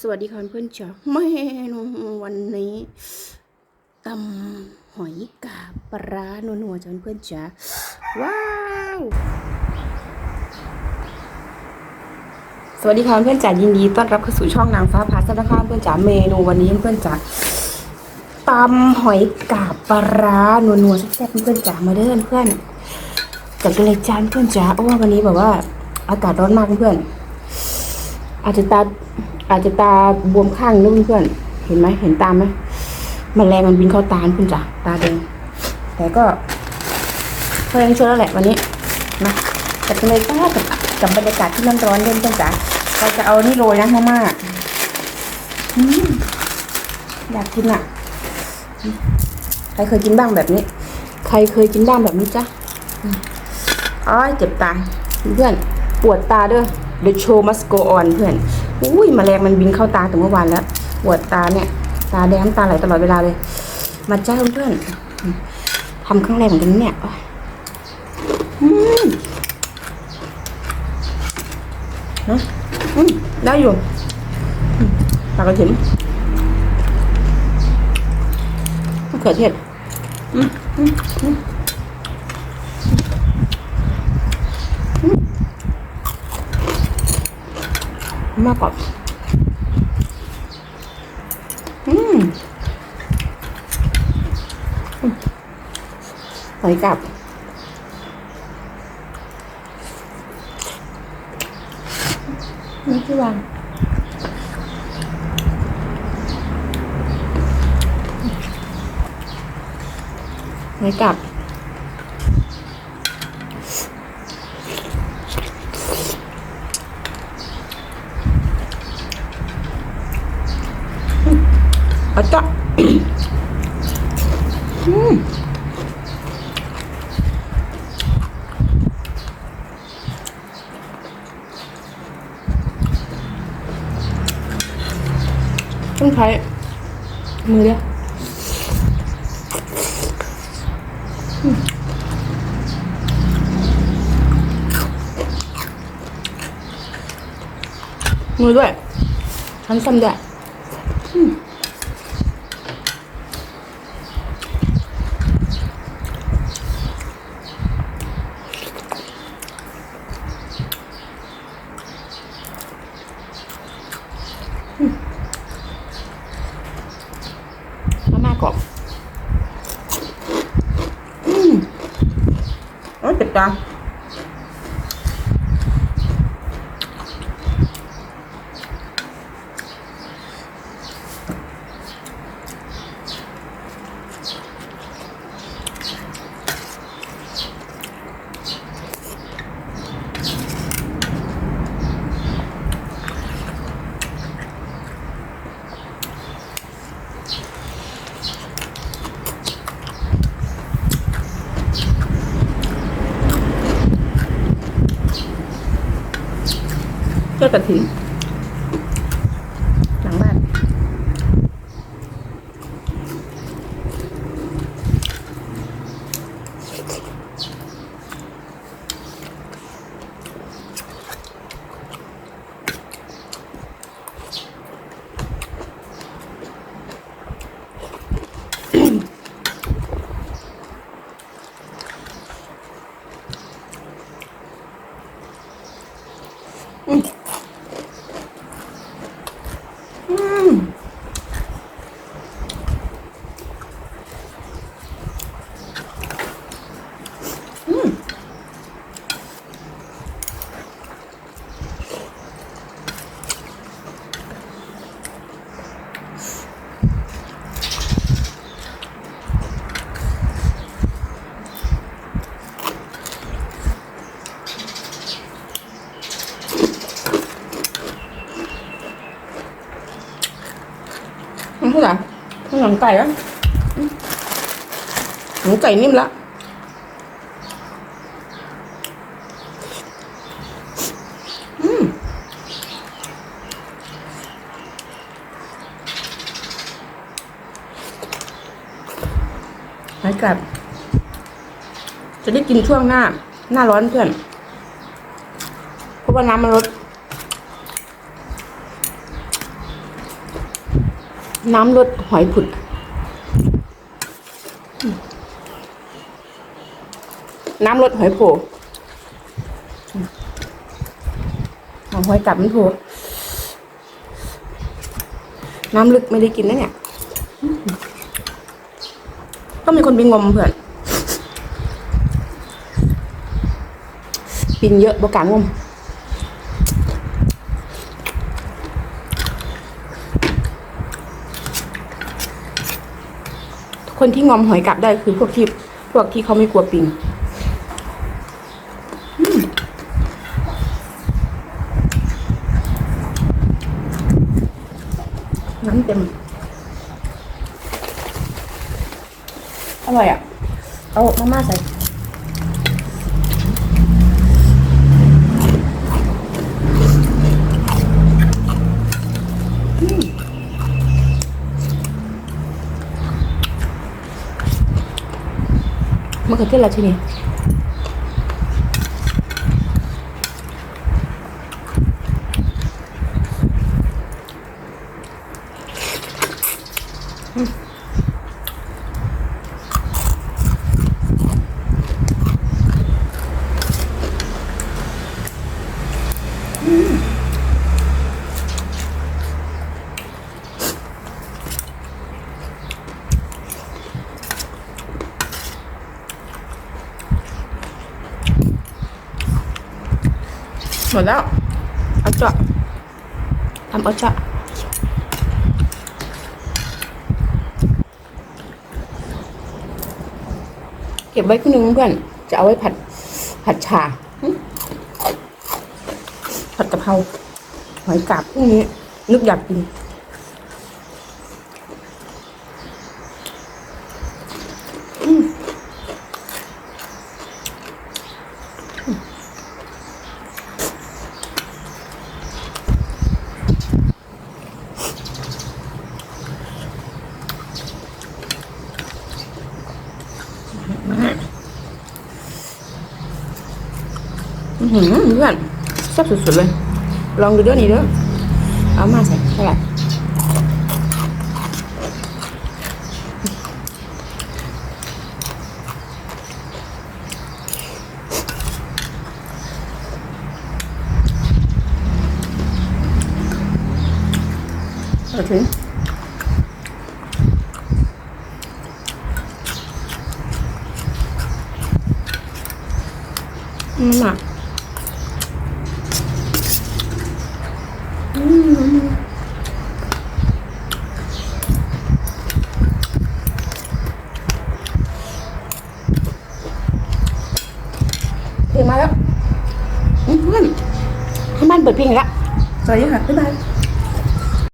สวัสดีค่ะเพื่อนจ๋าเมนูวันนี้ตำหอยกาบปลาร้านัวๆจ้าเพื่อนจ๋าว้าวสวัสดีค่ะเพื่อนจ๋ายินดีต้อนรับเข้าสู่ช่องนางฟ้าพาสนะคะเพื่อนจ๋าเมนูวันนี้เพื่อนจ๋าตำหอยกาบปลาร้านัวๆแซ่บๆเพื่อนจ๋ามาเด้อเพื่อนจัดกันเลยจานเพื่อนจ๋าโอ้วันนี้แบบว่า อากาศร้อนมากเพื่อน อาจจะตาอาจจะตาบวมข้างนึงเพื่อน เห็นไหมเห็นตามไหมมแมลงมันบินเข้าตาเพื่อนจ้ะตาแดงแต่ก็เพลินชื่อแล้วแหละวันนี้นะแต่เป็นเลยจ้ากับกับบรรยากาศที่ร้อนๆเล่นเพื่อนจ้ะเราจะเอานี่โรยนะมาม่าอืมอยากกินอะใครเคยกินบ้างแบบนี้ ใครเคยกินบ้างแบบนี้จ้ะอืมอ้อยเจ็บตาเพื่อนปวดตาด้วย The show must go on เพื่อน อุ้ยมแมลงมันบินเข้าตาถึงเมื่อวานแล้วปวดตาเนี่ย ตาแดงตาไหลตลอดเวลาเลย มาจ้าเพื่อนทำครั้งแรกเหมือนกันเนี่ยอืมนะอืมได้อยู่ปลากระเทียมมะเขือเทศอืมอืมอืม มากกว่าอืมอืมหอยกับนี่คือวางหอยกับ อาจ้ะอืมต้องใช้มือเดียวอืมมือด้วยชั้นซ้ำด้วย มาม่ากรอบอืม โอ้ กระถิ่นหลังบ้านมันเท่าไหร่มัน หนังไก่อะอืมหนังไก่นิ่มละอืมหายกัดจะได้กินช่วงหน้า หน้าร้อนเพื่อน เพราะว่าน้ำมันลด น้ำรสหอยผุด น้ำรสหอยโผเอาหอยกลับมันโผล่น้ำลึกไม่ได้กินนะเนี่ยต้องมีคนไปงมเพื่อนปินเยอะบกล้างม คนที่งอมหอยกลับได้คือพวกที่พวกที่เขาไม่กลัวปิงน้ำเต็ม อร่อยอะ เอามาม่าใส่ มะเขือเทศราชินีอื มดแล้วเอาเจาะทำเอาเจาะเก็บไว้ครึ่งนึงเพื่อน จะเอาไว้ผัด ผัดชา ผัดกะเพราหอยกาบพรุ่งนี้ นึกอยากกิน หือเพื่อนแซ่บสุดๆเลย ลองดูเด้อนี่เด้อเอามาใส่เท่าไหร่เอาถึงอืมอะเพลงมาแล้วอืม เพื่อนให้บ้านเปิดเพลงอีกแล้วสวัสดีค่ะบ๊ายบาย